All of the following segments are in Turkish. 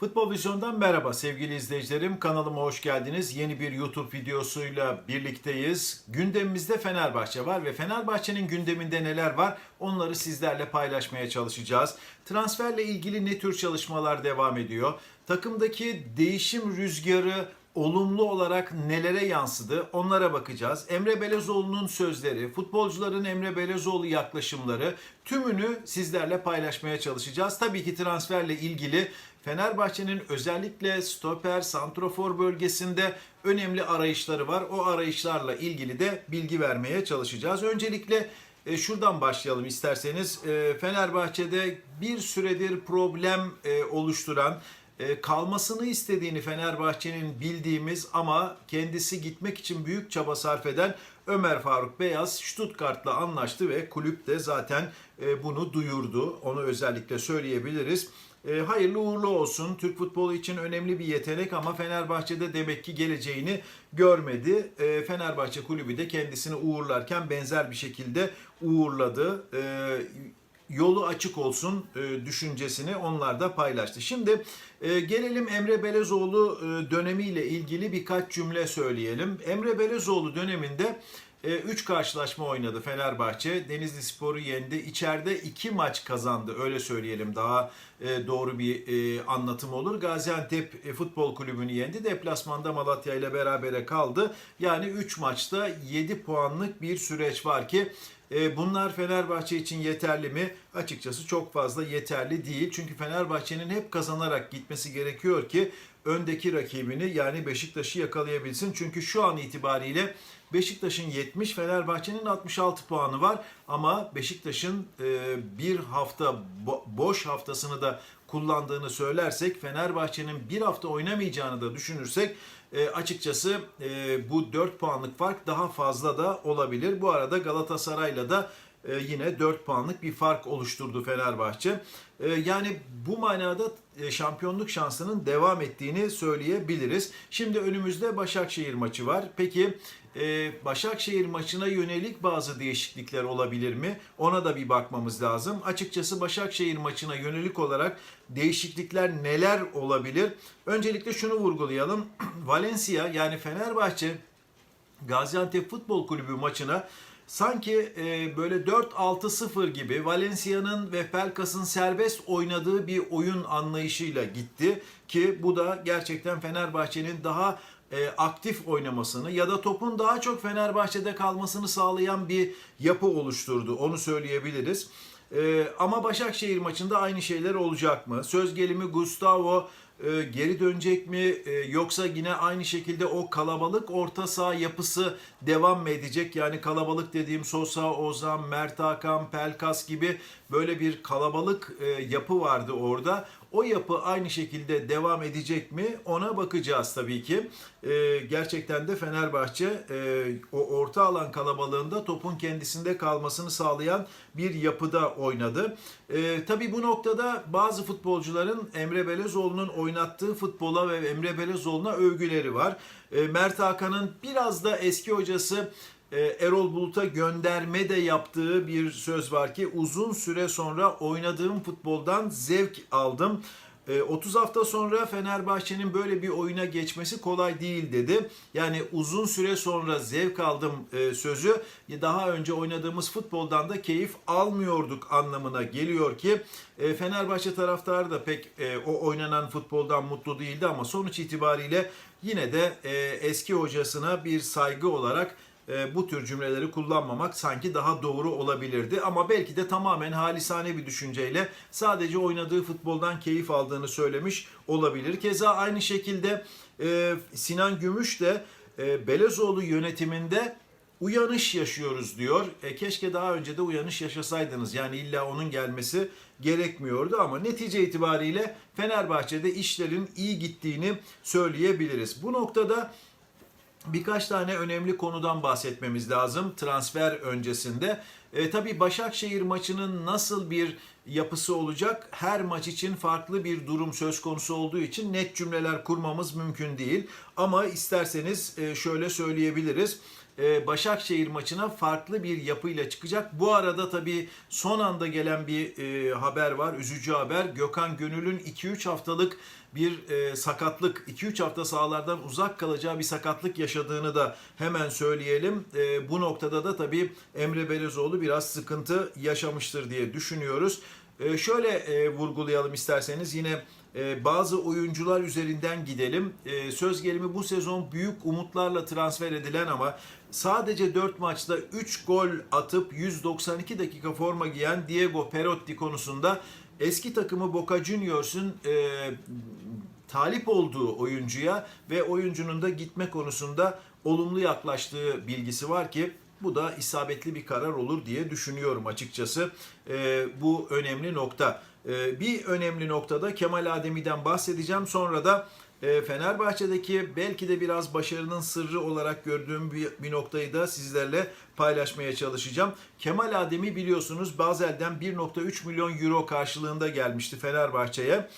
Futbol Vizyon'dan merhaba sevgili izleyicilerim. Kanalıma hoş geldiniz. Yeni bir YouTube videosuyla birlikteyiz. Gündemimizde Fenerbahçe var ve Fenerbahçe'nin gündeminde neler var onları sizlerle paylaşmaya çalışacağız. Transferle ilgili ne tür çalışmalar devam ediyor? Takımdaki değişim rüzgarı olumlu olarak nelere yansıdı onlara bakacağız. Emre Belezoğlu'nun sözleri, futbolcuların Emre Belezoğlu yaklaşımları tümünü sizlerle paylaşmaya çalışacağız. Tabii ki transferle ilgili Fenerbahçe'nin özellikle stoper, santrofor bölgesinde önemli arayışları var. O arayışlarla ilgili de bilgi vermeye çalışacağız. Öncelikle e, şuradan başlayalım isterseniz. E, Fenerbahçe'de bir süredir problem e, oluşturan e, kalmasını istediğini Fenerbahçe'nin bildiğimiz ama kendisi gitmek için büyük çaba sarf eden Ömer Faruk Beyaz Stuttgart'la anlaştı ve kulüp de zaten e, bunu duyurdu. Onu özellikle söyleyebiliriz. E, hayırlı uğurlu olsun. Türk futbolu için önemli bir yetenek ama Fenerbahçe'de demek ki geleceğini görmedi. E, Fenerbahçe kulübü de kendisini uğurlarken benzer bir şekilde uğurladı. E, yolu açık olsun e, düşüncesini onlar da paylaştı. Şimdi e, gelelim Emre Belezoğlu e, dönemiyle ilgili birkaç cümle söyleyelim. Emre Belezoğlu döneminde 3 karşılaşma oynadı Fenerbahçe. Denizli Spor'u yendi. İçeride 2 maç kazandı. Öyle söyleyelim daha doğru bir anlatım olur. Gaziantep Futbol Kulübü'nü yendi. Deplasmanda Malatya ile berabere kaldı. Yani 3 maçta 7 puanlık bir süreç var ki e, Bunlar Fenerbahçe için yeterli mi? Açıkçası çok fazla yeterli değil. Çünkü Fenerbahçe'nin hep kazanarak gitmesi gerekiyor ki öndeki rakibini yani Beşiktaş'ı yakalayabilsin. Çünkü şu an itibariyle Beşiktaş'ın 70, Fenerbahçe'nin 66 puanı var. Ama Beşiktaş'ın e, bir hafta boş haftasını da kullandığını söylersek, Fenerbahçe'nin bir hafta oynamayacağını da düşünürsek e, açıkçası e, bu 4 puanlık fark daha fazla da olabilir. Bu arada Galatasaray'la da e, yine 4 puanlık bir fark oluşturdu Fenerbahçe. E, yani bu manada e, şampiyonluk şansının devam ettiğini söyleyebiliriz. Şimdi önümüzde Başakşehir maçı var. Peki Başakşehir maçına yönelik bazı değişiklikler olabilir mi? Ona da bir bakmamız lazım. Açıkçası Başakşehir maçına yönelik olarak değişiklikler neler olabilir? Öncelikle şunu vurgulayalım. Valencia yani Fenerbahçe Gaziantep Futbol Kulübü maçına sanki e, böyle 4-6-0 gibi Valencia'nın ve Pelkas'ın serbest oynadığı bir oyun anlayışıyla gitti ki bu da gerçekten Fenerbahçe'nin daha e, aktif oynamasını ya da topun daha çok Fenerbahçe'de kalmasını sağlayan bir yapı oluşturdu. Onu söyleyebiliriz. E, ama Başakşehir maçında aynı şeyler olacak mı? Söz gelimi Gustavo e, geri dönecek mi e, yoksa yine aynı şekilde o kalabalık orta saha yapısı devam mı edecek? Yani kalabalık dediğim Sosa, Ozan, Mert Hakan, Pelkas gibi böyle bir kalabalık e, yapı vardı orada. O yapı aynı şekilde devam edecek mi? Ona bakacağız tabii ki. E, gerçekten de Fenerbahçe e, o orta alan kalabalığında topun kendisinde kalmasını sağlayan bir yapıda oynadı. E, tabii bu noktada bazı futbolcuların Emre Belezoğlu'nun oynattığı futbola ve Emre Belezoğlu'na övgüleri var. E, Mert Hakan'ın biraz da eski hocası Erol Bulut'a gönderme de yaptığı bir söz var ki uzun süre sonra oynadığım futboldan zevk aldım. 30 e, hafta sonra Fenerbahçe'nin böyle bir oyuna geçmesi kolay değil dedi. Yani uzun süre sonra zevk aldım e, sözü daha önce oynadığımız futboldan da keyif almıyorduk anlamına geliyor ki Fenerbahçe taraftarı da pek o oynanan futboldan mutlu değildi ama sonuç itibariyle yine de eski hocasına bir saygı olarak e, bu tür cümleleri kullanmamak sanki daha doğru olabilirdi. Ama belki de tamamen halisane bir düşünceyle sadece oynadığı futboldan keyif aldığını söylemiş olabilir. Keza aynı şekilde e, Sinan Gümüş de e, Belezoğlu yönetiminde uyanış yaşıyoruz diyor. E, keşke daha önce de uyanış yaşasaydınız. Yani illa onun gelmesi gerekmiyordu ama netice itibariyle Fenerbahçe'de işlerin iyi gittiğini söyleyebiliriz. Bu noktada birkaç tane önemli konudan bahsetmemiz lazım transfer öncesinde. E, tabii Başakşehir maçının nasıl bir yapısı olacak? Her maç için farklı bir durum söz konusu olduğu için net cümleler kurmamız mümkün değil. Ama isterseniz e, şöyle söyleyebiliriz. E, Başakşehir maçına farklı bir yapıyla çıkacak. Bu arada tabii son anda gelen bir e, haber var. Üzücü haber. Gökhan Gönül'ün 2-3 haftalık bir e, sakatlık, 2-3 hafta sahalardan uzak kalacağı bir sakatlık yaşadığını da hemen söyleyelim. Bu noktada da tabii Emre Belezoğlu biraz sıkıntı yaşamıştır diye düşünüyoruz. Şöyle vurgulayalım isterseniz yine e, bazı oyuncular üzerinden gidelim. E, söz gelimi bu sezon büyük umutlarla transfer edilen ama sadece 4 maçta 3 gol atıp 192 dakika forma giyen Diego Perotti konusunda eski takımı Boca Juniors'un e, talip olduğu oyuncuya ve oyuncunun da gitme konusunda olumlu yaklaştığı bilgisi var ki bu da isabetli bir karar olur diye düşünüyorum açıkçası. E, bu önemli nokta. E, bir önemli noktada Kemal Ademi'den bahsedeceğim. Sonra da e, Fenerbahçe'deki belki de biraz başarının sırrı olarak gördüğüm bir, noktayı da sizlerle paylaşmaya çalışacağım. Kemal Ademi biliyorsunuz Bazel'den 1.3 milyon euro karşılığında gelmişti Fenerbahçe'ye.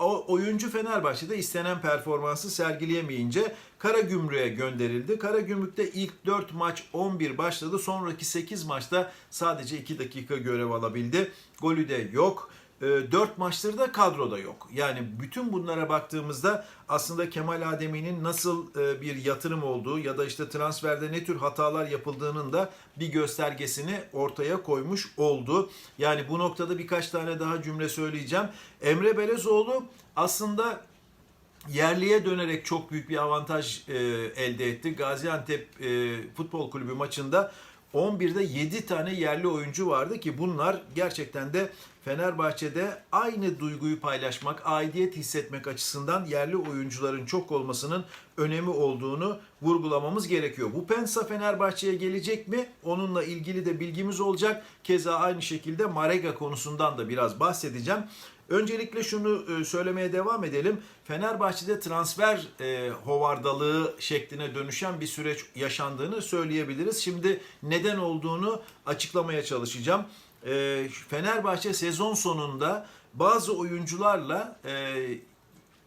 O oyuncu Fenerbahçe'de istenen performansı sergileyemeyince Karagümrük'e gönderildi. Karagümrük'te ilk 4 maç 11 başladı. Sonraki 8 maçta sadece 2 dakika görev alabildi. Golü de yok. 4 maçtır da kadroda yok. Yani bütün bunlara baktığımızda aslında Kemal Ademi'nin nasıl e, bir yatırım olduğu ya da işte transferde ne tür hatalar yapıldığının da bir göstergesini ortaya koymuş oldu. Yani bu noktada birkaç tane daha cümle söyleyeceğim. Emre Belezoğlu aslında yerliye dönerek çok büyük bir avantaj e, elde etti. Gaziantep e, Futbol Kulübü maçında 11'de 7 tane yerli oyuncu vardı ki bunlar gerçekten de Fenerbahçe'de aynı duyguyu paylaşmak, aidiyet hissetmek açısından yerli oyuncuların çok olmasının önemi olduğunu vurgulamamız gerekiyor. Bu Pensa Fenerbahçe'ye gelecek mi? Onunla ilgili de bilgimiz olacak. Keza aynı şekilde Marega konusundan da biraz bahsedeceğim. Öncelikle şunu e, söylemeye devam edelim. Fenerbahçe'de transfer e, hovardalığı şekline dönüşen bir süreç yaşandığını söyleyebiliriz. Şimdi neden olduğunu açıklamaya çalışacağım. E, Fenerbahçe sezon sonunda bazı oyuncularla e,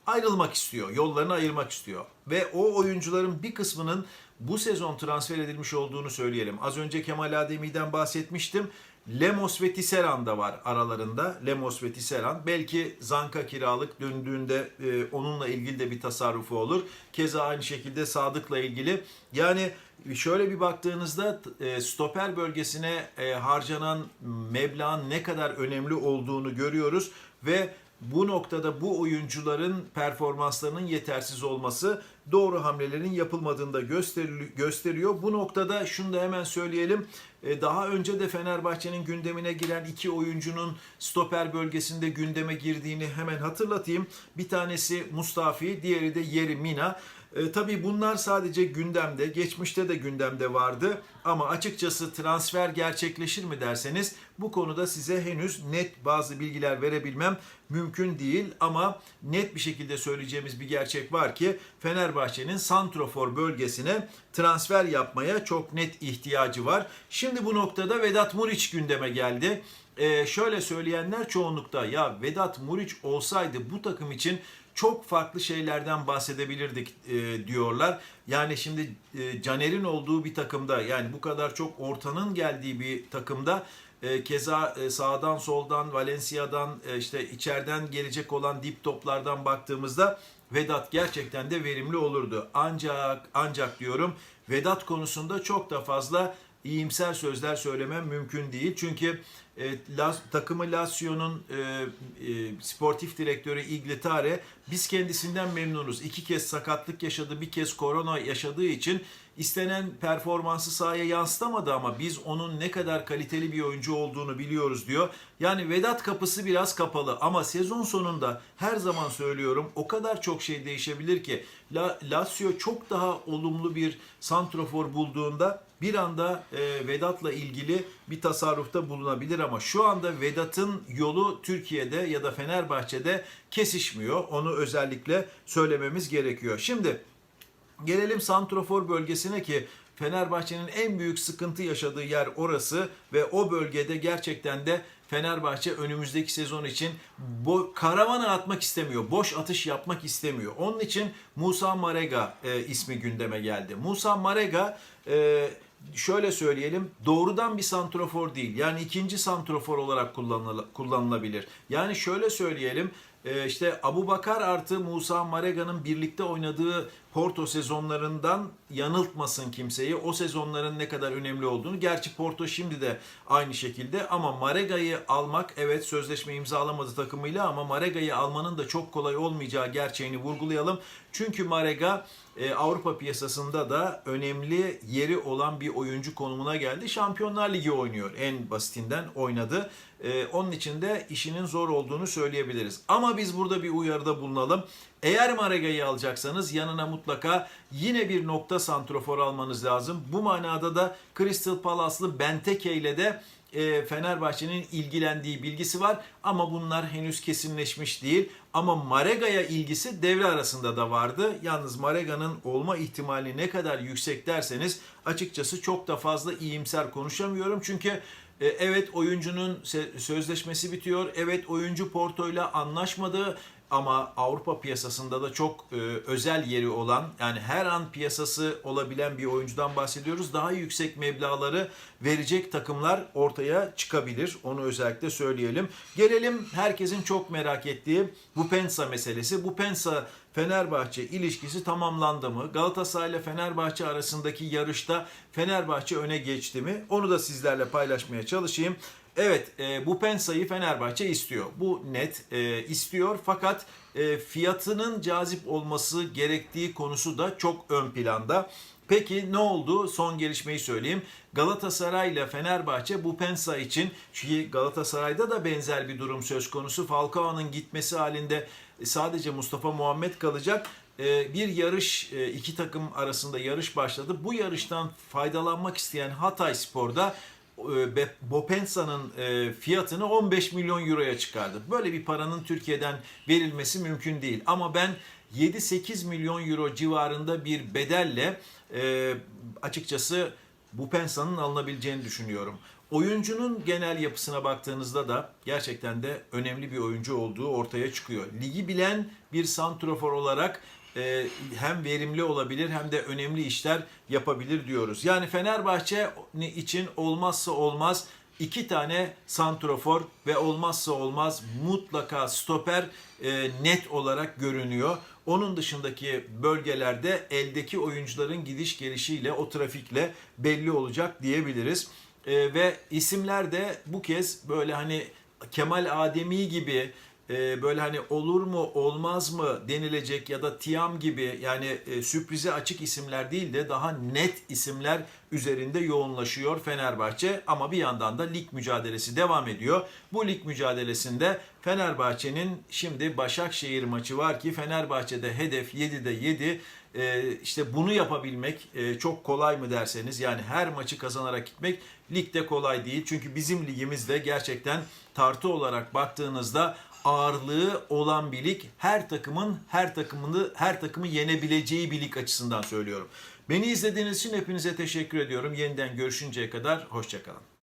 ayrılmak istiyor. Yollarını ayırmak istiyor. Ve o oyuncuların bir kısmının bu sezon transfer edilmiş olduğunu söyleyelim. Az önce Kemal Ademi'den bahsetmiştim. Lemos ve Tisserand da var aralarında. Lemos ve Tisserand. Belki Zanka kiralık döndüğünde e, onunla ilgili de bir tasarrufu olur. Keza aynı şekilde Sadık'la ilgili. Yani şöyle bir baktığınızda e, stoper bölgesine e, harcanan meblağın ne kadar önemli olduğunu görüyoruz ve bu noktada bu oyuncuların performanslarının yetersiz olması doğru hamlelerin yapılmadığını da gösteriyor. Bu noktada şunu da hemen söyleyelim. E, daha önce de Fenerbahçe'nin gündemine giren iki oyuncunun stoper bölgesinde gündeme girdiğini hemen hatırlatayım. Bir tanesi Mustafi, diğeri de Yeri Mina. E, tabii bunlar sadece gündemde, geçmişte de gündemde vardı. Ama açıkçası transfer gerçekleşir mi derseniz bu konuda size henüz net bazı bilgiler verebilmem mümkün değil. Ama net bir şekilde söyleyeceğimiz bir gerçek var ki Fenerbahçe'nin Santrofor bölgesine transfer yapmaya çok net ihtiyacı var. Şimdi bu noktada Vedat Muriç gündeme geldi. Ee, şöyle söyleyenler çoğunlukta ya Vedat Muriç olsaydı bu takım için çok farklı şeylerden bahsedebilirdik e, diyorlar. Yani şimdi e, Caner'in olduğu bir takımda yani bu kadar çok ortanın geldiği bir takımda e, keza e, sağdan soldan Valencia'dan e, işte içeriden gelecek olan dip toplardan baktığımızda Vedat gerçekten de verimli olurdu. Ancak ancak diyorum Vedat konusunda çok da fazla iyimser sözler söylemem mümkün değil. Çünkü e, Las, takımı Lazio'nun e, e, sportif direktörü Iglitare biz kendisinden memnunuz. İki kez sakatlık yaşadı, bir kez korona yaşadığı için istenen performansı sahaya yansıtamadı ama biz onun ne kadar kaliteli bir oyuncu olduğunu biliyoruz diyor. Yani Vedat kapısı biraz kapalı ama sezon sonunda her zaman söylüyorum o kadar çok şey değişebilir ki La, Lazio çok daha olumlu bir santrofor bulduğunda bir anda e, Vedat'la ilgili bir tasarrufta bulunabilir ama şu anda Vedat'ın yolu Türkiye'de ya da Fenerbahçe'de kesişmiyor. Onu özellikle söylememiz gerekiyor. Şimdi gelelim Santrofor bölgesine ki Fenerbahçe'nin en büyük sıkıntı yaşadığı yer orası ve o bölgede gerçekten de Fenerbahçe önümüzdeki sezon için bo- karavana atmak istemiyor. Boş atış yapmak istemiyor. Onun için Musa Marega e, ismi gündeme geldi. Musa Marega e, şöyle söyleyelim doğrudan bir santrofor değil. Yani ikinci santrofor olarak kullanıla- kullanılabilir. Yani şöyle söyleyelim e, işte Abu Bakar artı Musa Marega'nın birlikte oynadığı Porto sezonlarından yanıltmasın kimseyi. O sezonların ne kadar önemli olduğunu. Gerçi Porto şimdi de aynı şekilde ama Marega'yı almak evet sözleşme imzalamadı takımıyla ama Marega'yı almanın da çok kolay olmayacağı gerçeğini vurgulayalım. Çünkü Marega e, Avrupa piyasasında da önemli yeri olan bir oyuncu konumuna geldi. Şampiyonlar Ligi oynuyor. En basitinden oynadı. E, onun için de işinin zor olduğunu söyleyebiliriz. Ama biz burada bir uyarıda bulunalım. Eğer Marega'yı alacaksanız yanına mutlaka yine bir nokta santrofor almanız lazım. Bu manada da Crystal Palace'lı Benteke ile de e, Fenerbahçe'nin ilgilendiği bilgisi var ama bunlar henüz kesinleşmiş değil. Ama Marega'ya ilgisi devre arasında da vardı. Yalnız Marega'nın olma ihtimali ne kadar yüksek derseniz açıkçası çok da fazla iyimser konuşamıyorum. Çünkü e, evet oyuncunun sözleşmesi bitiyor. Evet oyuncu Porto anlaşmadı ama Avrupa piyasasında da çok e, özel yeri olan yani her an piyasası olabilen bir oyuncudan bahsediyoruz. Daha yüksek meblağları verecek takımlar ortaya çıkabilir. Onu özellikle söyleyelim. Gelelim herkesin çok merak ettiği bu Pensa meselesi. Bu Pensa Fenerbahçe ilişkisi tamamlandı mı? Galatasaray ile Fenerbahçe arasındaki yarışta Fenerbahçe öne geçti mi? Onu da sizlerle paylaşmaya çalışayım. Evet e, bu Pensa'yı Fenerbahçe istiyor. Bu net e, istiyor fakat e, fiyatının cazip olması gerektiği konusu da çok ön planda. Peki ne oldu? Son gelişmeyi söyleyeyim. Galatasaray ile Fenerbahçe bu Pensa için çünkü Galatasaray'da da benzer bir durum söz konusu. Falcao'nun gitmesi halinde sadece Mustafa Muhammed kalacak. E, Bir yarış e, iki takım arasında yarış başladı. Bu yarıştan faydalanmak isteyen Hatay Spor'da e, Bopensa'nın e, fiyatını 15 milyon euroya çıkardı. Böyle bir paranın Türkiye'den verilmesi mümkün değil. Ama ben 7-8 milyon euro civarında bir bedelle e, açıkçası Bopensa'nın alınabileceğini düşünüyorum. Oyuncunun genel yapısına baktığınızda da gerçekten de önemli bir oyuncu olduğu ortaya çıkıyor. Ligi bilen bir santrofor olarak e, hem verimli olabilir hem de önemli işler yapabilir diyoruz. Yani Fenerbahçe için olmazsa olmaz iki tane santrofor ve olmazsa olmaz mutlaka stoper e, net olarak görünüyor. Onun dışındaki bölgelerde eldeki oyuncuların gidiş gelişiyle o trafikle belli olacak diyebiliriz. E, ve isimler de bu kez böyle hani Kemal Ademi gibi e, böyle hani olur mu olmaz mı denilecek ya da Tiam gibi yani e, sürprize açık isimler değil de daha net isimler üzerinde yoğunlaşıyor Fenerbahçe ama bir yandan da lig mücadelesi devam ediyor. Bu lig mücadelesinde Fenerbahçe'nin şimdi Başakşehir maçı var ki Fenerbahçe'de hedef 7'de 7 e, işte bunu yapabilmek e, çok kolay mı derseniz yani her maçı kazanarak gitmek ligde kolay değil. Çünkü bizim ligimizde gerçekten tartı olarak baktığınızda ağırlığı olan bir lig her takımın her takımını her takımı yenebileceği bir lig açısından söylüyorum. Beni izlediğiniz için hepinize teşekkür ediyorum. Yeniden görüşünceye kadar hoşçakalın.